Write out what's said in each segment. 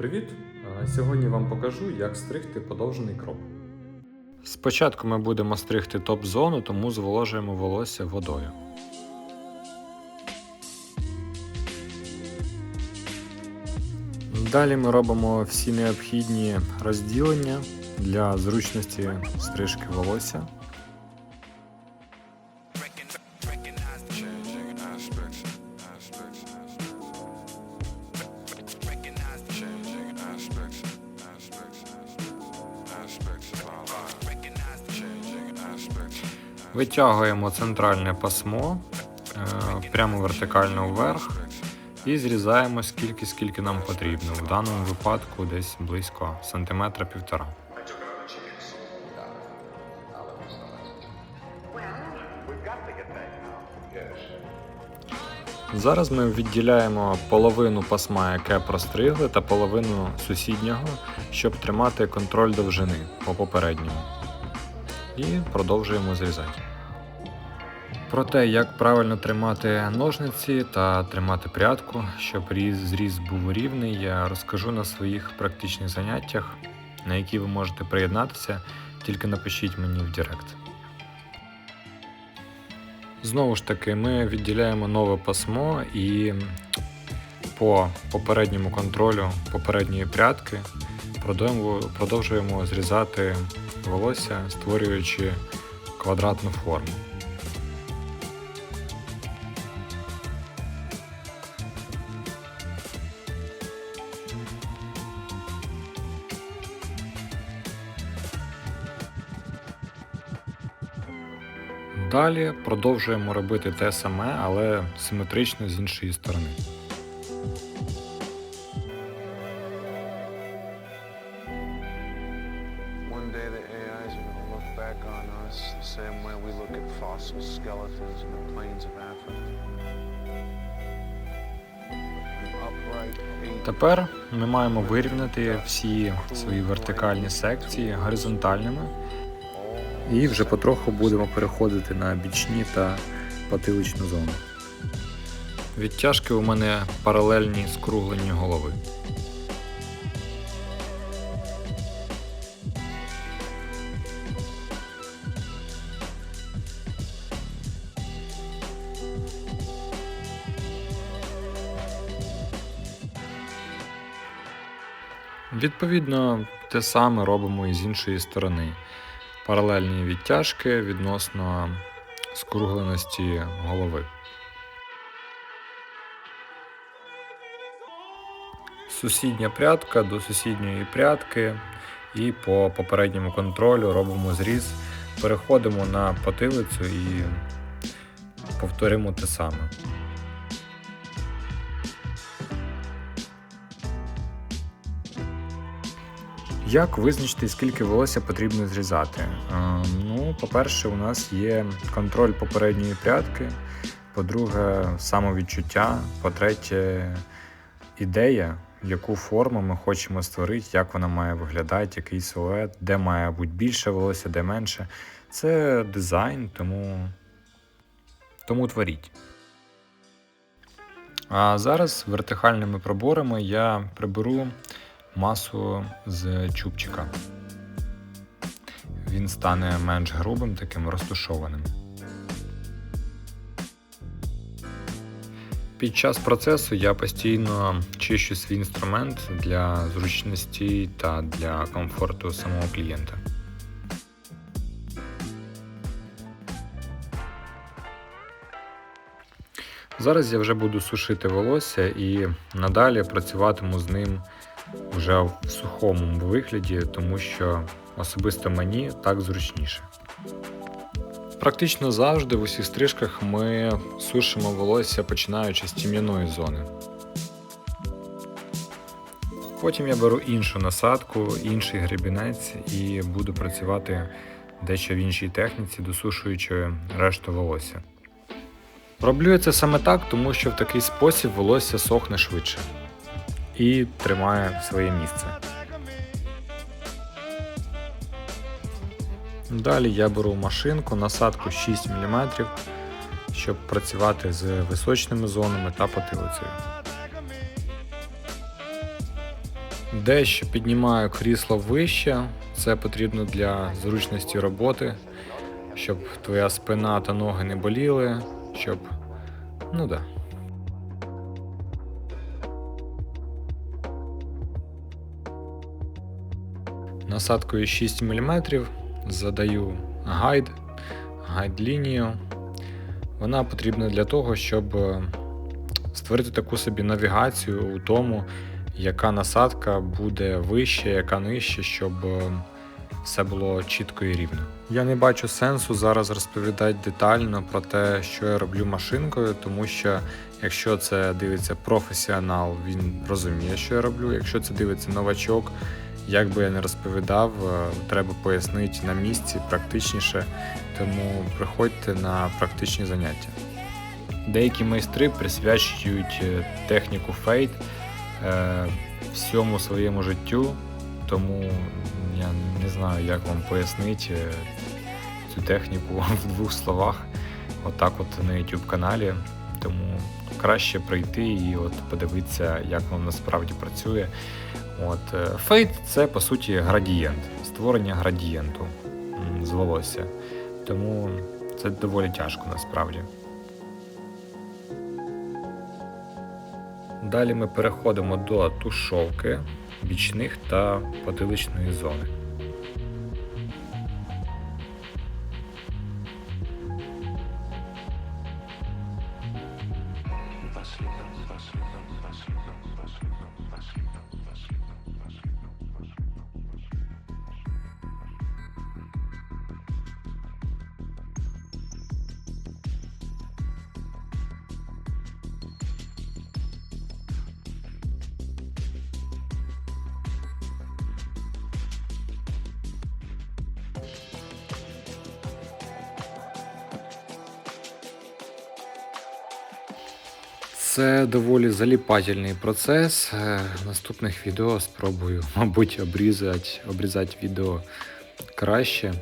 Привіт! Сьогодні вам покажу, як стригти подовжений кроп. Спочатку ми будемо стригти топ-зону, тому зволожуємо волосся водою. Далі ми робимо всі необхідні розділення для зручності стрижки волосся. Витягуємо центральне пасмо е, прямо вертикально вверх і зрізаємо скільки, скільки нам потрібно. В даному випадку десь близько сантиметра півтора. Зараз ми відділяємо половину пасма, яке простригли, та половину сусіднього, щоб тримати контроль довжини по попередньому. І продовжуємо зрізати. Про те, як правильно тримати ножниці та тримати прядку, щоб різ, зріз був рівний, я розкажу на своїх практичних заняттях, на які ви можете приєднатися, тільки напишіть мені в Директ. Знову ж таки, ми відділяємо нове пасмо і по попередньому контролю попередньої прядки продовжуємо зрізати волосся, створюючи квадратну форму. Далі продовжуємо робити те саме, але симетрично з іншої сторони. Day the AIs are going look back on us the same way we look at fossil skeletons in the plains of Africa. Тепер ми маємо вирівняти всі свої вертикальні секції горизонтальними і вже потроху будемо переходити на бічні та потиличну зону. Відтяжки у мене паралельні скруглені голови. Відповідно, те саме робимо і з іншої сторони. Паралельні відтяжки відносно скругленості голови. Сусідня прядка до сусідньої прядки і по попередньому контролю робимо зріз, переходимо на потилицю і повторимо те саме. Як визначити, скільки волосся потрібно зрізати? Е, Ну, по-перше, у нас є контроль попередньої прядки, по-друге, самовідчуття, по-третє, ідея, яку форму ми хочемо створити, як вона має виглядати, який силует, де має бути більше волосся, де менше. Це дизайн, тому, тому творіть. А зараз вертикальними проборами я приберу масу з чубчика. Він стане менш грубим, таким розтушованим. Під час процесу я постійно чищу свій інструмент для зручності та для комфорту самого клієнта. Зараз я вже буду сушити волосся і надалі працюватиму з ним вже в сухому вигляді, тому що особисто мені так зручніше. Практично завжди в усіх стрижках ми сушимо волосся починаючи з тім'яної зони. Потім я беру іншу насадку, інший гребінець і буду працювати дещо в іншій техніці, досушуючи решту волосся. Роблю я це саме так, тому що в такий спосіб волосся сохне швидше і тримає своє місце. Далі я беру машинку, насадку 6 мм, щоб працювати з височними зонами та потилицею. Дещо піднімаю крісло вище. Це потрібно для зручності роботи, щоб твоя спина та ноги не боліли, щоб. Ну да. Насадкою 6 мм задаю гайд, гайд лінію. Вона потрібна для того, щоб е, створити таку собі навігацію у тому, яка насадка буде вище, яка нижче, щоб е, все було чітко і рівно. Я не бачу сенсу зараз розповідати детально про те, що я роблю машинкою, тому що якщо це дивиться професіонал, він розуміє, що я роблю. Якщо це дивиться новачок, як би я не розповідав, е, треба пояснити на місці практичніше, тому приходьте на практичні заняття. Деякі майстри присвячують е, техніку фейт е, всьому своєму життю, тому я не знаю, як вам пояснити цю техніку в двох словах, отак от на YouTube каналі. Тому краще прийти і от подивитися, як воно насправді працює. От, е, фейт це по суті градієнт, створення градієнту з волосся. Тому це доволі тяжко насправді. Далі ми переходимо до тушовки бічних та потиличної зони. Це доволі заліпательний процес. Е, наступних відео спробую, мабуть, обрізати, обрізати відео краще.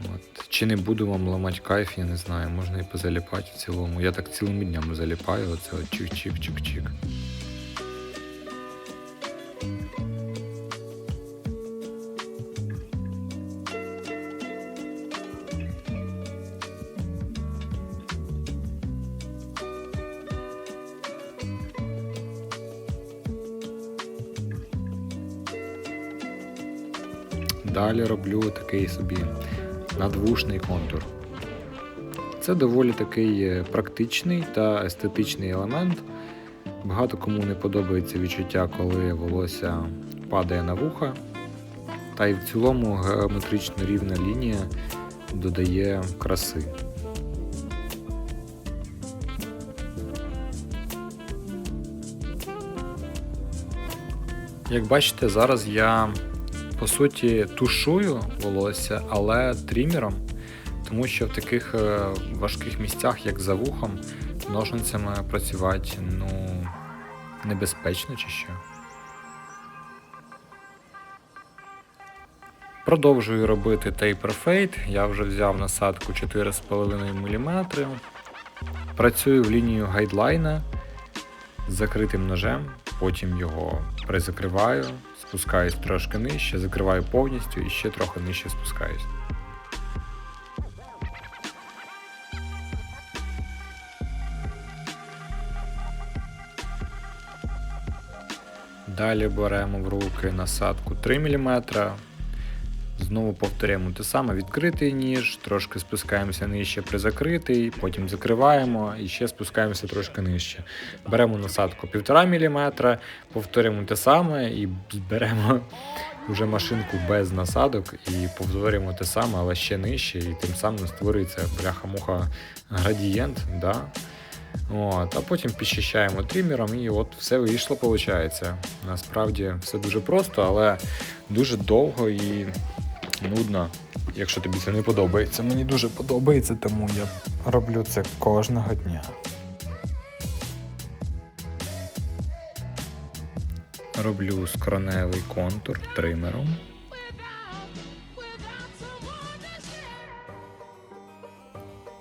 От. Чи не буду вам ламати кайф, я не знаю, можна і позаліпати в цілому. Я так цілими днями заліпаю, оце чик-чик-чик-чик. Далі роблю такий собі надвушний контур. Це доволі такий е, практичний та естетичний елемент. Багато кому не подобається відчуття, коли волосся падає на вуха. Та й в цілому геометрично рівна лінія додає краси. Як бачите, зараз я по суті тушую волосся, але трімером, тому що в таких е, важких місцях, як за вухом, ножницями працювати ну, небезпечно чи що. Продовжую робити Fade. Я вже взяв насадку 4,5 мм. Працюю в лінію гайдлайна з закритим ножем, потім його призакриваю, спускаюсь трошки нижче, закриваю повністю і ще трохи нижче спускаюсь. Далі беремо в руки насадку 3 мм. Знову повторяємо те саме, відкритий ніж, трошки спускаємося нижче при закритий, потім закриваємо і ще спускаємося трошки нижче. Беремо насадку 1,5 мм, повторюємо те саме і беремо вже машинку без насадок і повторюємо те саме, але ще нижче, і тим самим створюється бляха-муха градієнт. Да? От, а потім підчищаємо трімером і от все вийшло, виходить. Насправді все дуже просто, але дуже довго і нудно, якщо тобі це не подобається. Мені дуже подобається, тому я роблю це кожного дня. Роблю скроневий контур тримером.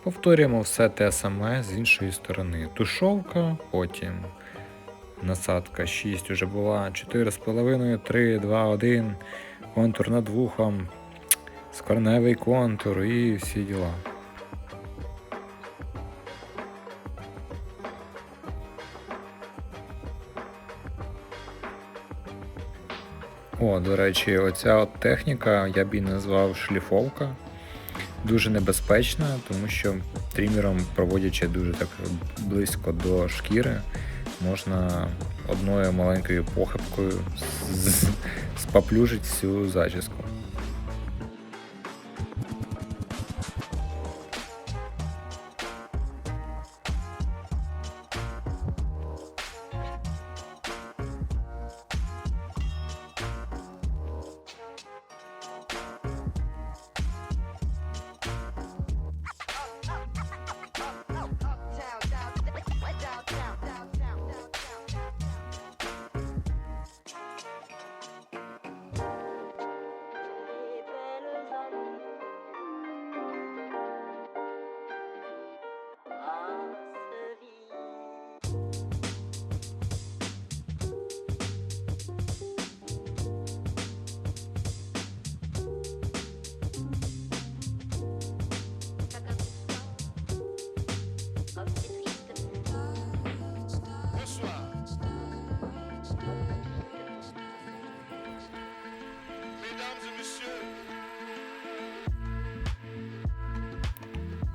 Повторюємо все те саме з іншої сторони. Тушовка, потім насадка 6 уже була, 4,5, 3, 2, 1, контур над вухом, скорневий контур і всі діла. О, до речі, оця от техніка, я б її назвав шліфовка. Дуже небезпечна, тому що трімером, проводячи дуже так близько до шкіри, можна одною маленькою похибкою споплюжити всю зачіску.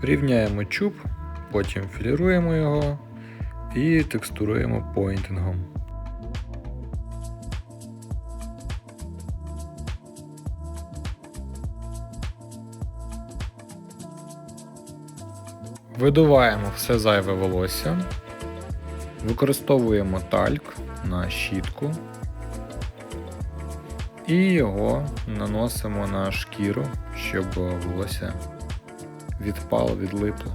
Рівняємо чуб, потім філіруємо його і текстуруємо поінтингом. Видуваємо все зайве волосся, використовуємо тальк на щітку і його наносимо на шкіру, щоб волосся відпало, відлипло.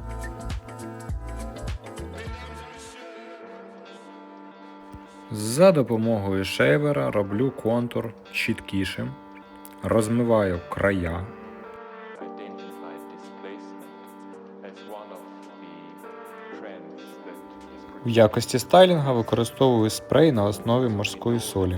За допомогою шейвера роблю контур чіткішим, розмиваю края, в якості стайлінга використовую спрей на основі морської солі.